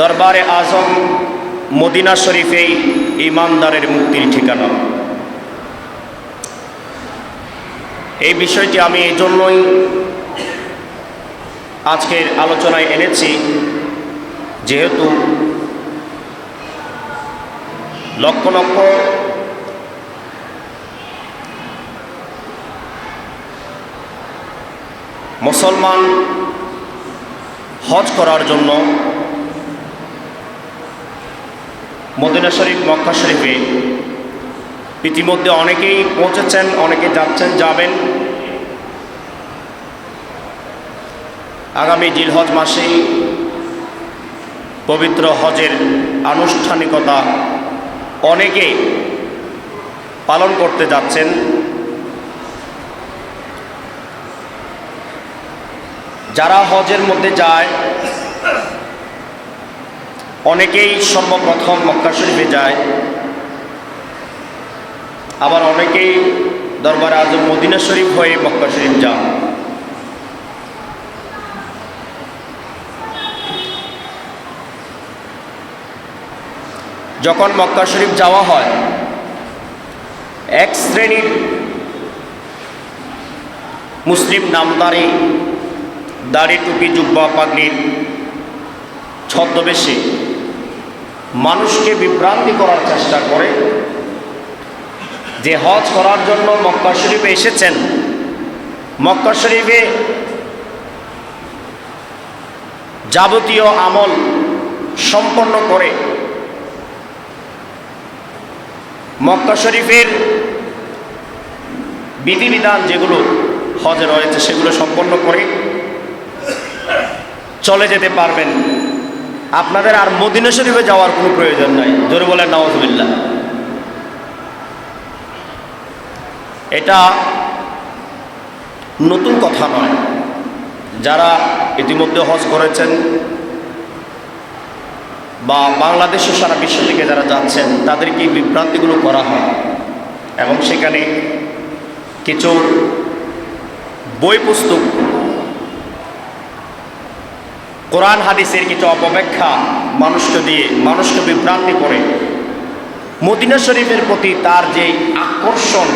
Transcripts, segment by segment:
দরবারে আজম মদিনা শরীফেই ইমানদারের মুক্তির ঠিকানা। এই বিষয়টি আমি এই জন্যই আজকের আলোচনায় এনেছি, যেহেতু লক্ষ লক্ষ মুসলমান হজ করার জন্য মদিনা শরীফ, মক্কা শরীফে ইতিমধ্যে অনেকেই পৌঁছেছেন, অনেকে যাচ্ছেন, যাবেন। আগামী জিলহজ মাসেই পবিত্র হজের আনুষ্ঠানিকতা অনেকে পালন করতে যাচ্ছেন। যারা হজের মধ্যে যায় অনেকেই সর্বপ্রথম মক্কা শরীফে যায়। আবার অনেকেই দরবার আজম মদিনা শরীফ হয়ে মক্কা শরীফ যান। যখন মক্কা শরীফ যাওয়া হয়, এক শ্রেণির মুসলিম নামদারি দাড়ি টুপি জুব্বা পাগড়ির ছদ্মবেশে মানুষকে বিভ্রান্তি করার চেষ্টা করে, যে হজ করার জন্য মক্কা শরীফে এসেছেন। মক্কা শরীফে যাবতীয় আমল সম্পন্ন করে, মক্কা শরীফের বিধিবিধান যেগুলো হজে রয়েছে সেগুলো সম্পন্ন করে চলে যেতে পারবেন। আপনাদের আর মদিনা শরীফে যাওয়ার কোনো প্রয়োজন নাই। জোরে বলেন নওয়াজবিল্লা এটা নতুন কথা নয়। যারা ইতিমধ্যে হজ করেছেন বা বাংলাদেশে সারা বিশ্ব থেকে যারা যাচ্ছেন, তাদেরকে বিভ্রান্তিগুলো করা হয়। এবং সেখানে কিছু বই পুস্তক কোরআন হাদিসের কিছু অপব্যাখ্যা মানুষকে দিয়ে, মানুষকে বিভ্রান্তি করে। মদিনা শরীফের প্রতি তার যে আকর্ষণ,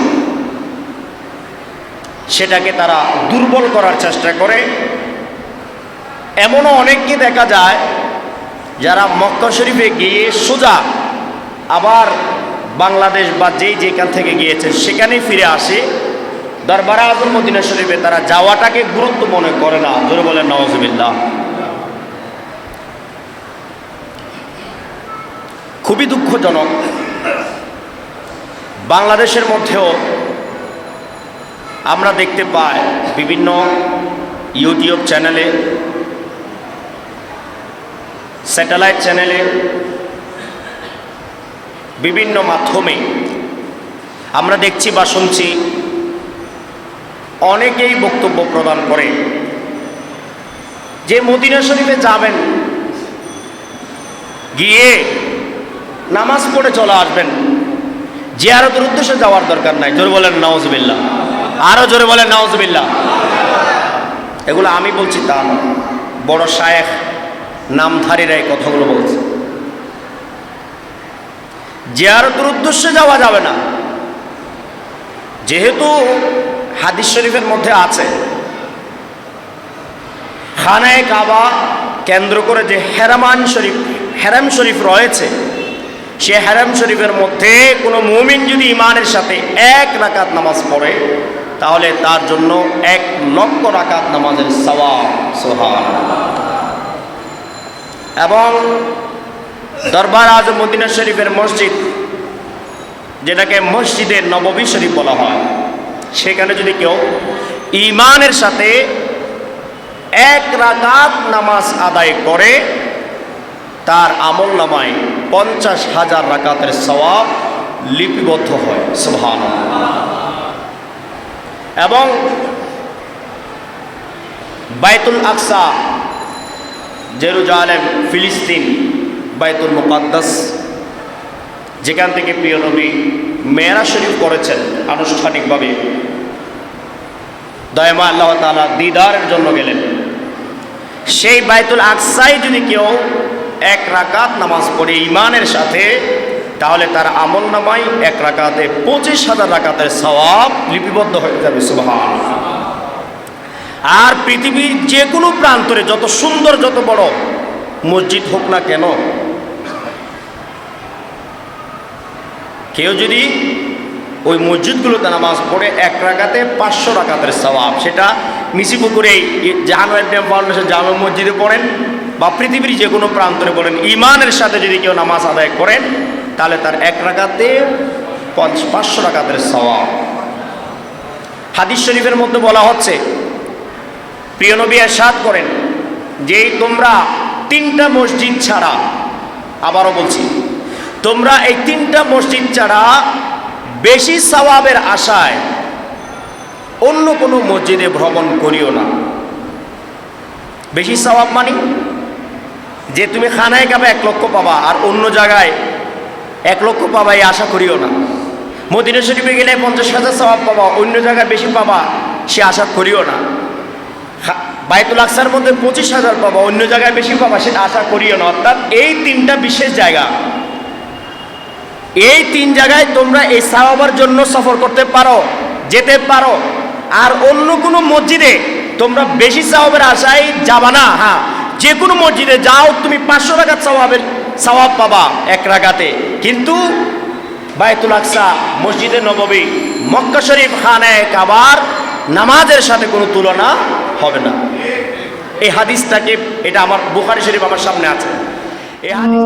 সেটাকে তারা দুর্বল করার চেষ্টা করে। এমনও অনেককে দেখা যায় যারা মক্কা শরীফে গিয়ে সোজা আবার বাংলাদেশ বা যেই যেখান থেকে গিয়েছেন সেখানেই ফিরে আসে। দরবার আজম মদিনা শরীফে তারা যাওয়াটাকে গুরুত্ব মনে করে না। জোরে বলেন খুবই দুঃখজনক। বাংলাদেশের মধ্যেও আমরা দেখতে পাই বিভিন্ন ইউটিউব চ্যানেলে, স্যাটেলাইট চ্যানেলে, বিভিন্ন মাধ্যমে আমরা দেখছি বা শুনছি অনেকেই বক্তব্য প্রদান করে যে মদিনা শরীফে যাবেন, গিয়ে নামাজ পড়ে চলে আসবেন। জিয়ারতের উদ্দেশ্যে যাওয়ার দরকার নাই। জোরে বলেন নওয়াজবিল্লা আরও জোরে বলেন নওয়াজবিল্লা এগুলো আমি বলছি তা না। বড় শায়েখ নামধারীরা এই কথাগুলো বলছে। জিয়ারতের উদ্দেশ্যে যাওয়া যাবে না। যেহেতু হাদিস শরীফের মধ্যে আছে, খানায় কাবা কেন্দ্র করে যে হেরামান শরীফ, হেরাম শরীফ রয়েছে সে হেরাম শরীফের মধ্যে কোনো মুমিন যদি ইমানের সাথে এক রাকাত নামাজ পড়ে, তাহলে তার জন্য এক লক্ষ রাকাত নামাজের সওয়াব সোহান এবং দরবার আজম মদিনা শরীফের মসজিদ, যেটাকে মসজিদে নববী শরীফ বলা হয়, সেখানে যদি কেউ ইমানের সাথে এক রাকাত নামাজ আদায় করে, তার আমল নামায় পঞ্চাশ হাজার রাকাতের সওয়াব লিপিবদ্ধ হয় সুবহান এবং বাইতুল আকসা, জেরুজালেম, ফিলিস্তিন, বাইতুল মুকাদ্দাস, যেখান থেকে প্রিয় নবী মেয়েরা শরীফ করেছেন আনুষ্ঠানিকভাবে দয়মা আল্লাহ তালা দিদারের জন্য গেলেন। সেই বাইতুল আকসাই যদি কেউ এক রাকাত নামাজ পড়ে ইমানের সাথে, তাহলে তার আমল নামাই এক রাকাতে পঁচিশ হাজার রাকাতের সওয়াব লিপিবদ্ধ হয়ে যাবে সুবহান আর পৃথিবীর যে কোনো প্রান্তরে যত সুন্দর, যত বড় মসজিদ হোক না কেন, কেউ যদি ওই মসজিদগুলোতে নামাজ পড়ে এক রাকাতে পাঁচশো রাকাতের সওয়াব, সেটা মিসিপুকুরে জাহানুর ফাউন্ডেশন জামা মসজিদে পড়েন। পৃথিবীর যে কোনো প্রান্তরে বলেন ইমানের সাথে যদি কেউ নামাজ আদায় করেন তাহলে তার এক রাকাতে পঞ্চ- পাঁচশো রাকাতের সওয়াব। হাদিস শরীফের মধ্যে বলা হচ্ছে, প্রিয় নবী এরশাদ করেন যে তোমরা তিনটা মসজিদ ছাড়া, আবারও বলছি, তোমরা এই তিনটা মসজিদ ছাড়া বেশি সওয়াবের আশায় অন্য কোনো মসজিদে ভ্রমণ করিও না। বেশি সওয়াব মানে? যে তুমি খানায় কাবে এক লক্ষ পাবা, আর অন্য জায়গায় এক লক্ষ পাবা, এই আশা করিও না। মদিনা শরীফে গেলে পঞ্চাশ হাজার সওয়াব পাবা, অন্য জায়গায় বেশি পাবা, সে আশা করিও না। বাইতুল আকসার মধ্যে পঁচিশ হাজার পাবা, অন্য জায়গায় বেশি পাবা, সেটা আশা করিও না। অর্থাৎ এই তিনটা বিশেষ জায়গা। এই তিন জায়গায় তোমরা এই সাহাবার জন্য সফর করতে পারো, যেতে পারো। আর অন্য কোনো মসজিদে তোমরা বেশি সাহাবের আশায় যাবা না হ্যাঁ। যে কোনো মসজিদে যাও, তুমি পাঁচশো টাকার সবাবের সবাব পাবা এক রাগাতে কিন্তু বায়তুল আকসা, মসজিদে নববী, মক্কা শরীফ খানায় কাবার নামাজের সাথে কোনো তুলনা হবে না। এই হাদিসটাকে, এটা আমার বুখারি শরীফ আমার সামনে আছে। এই হাদিস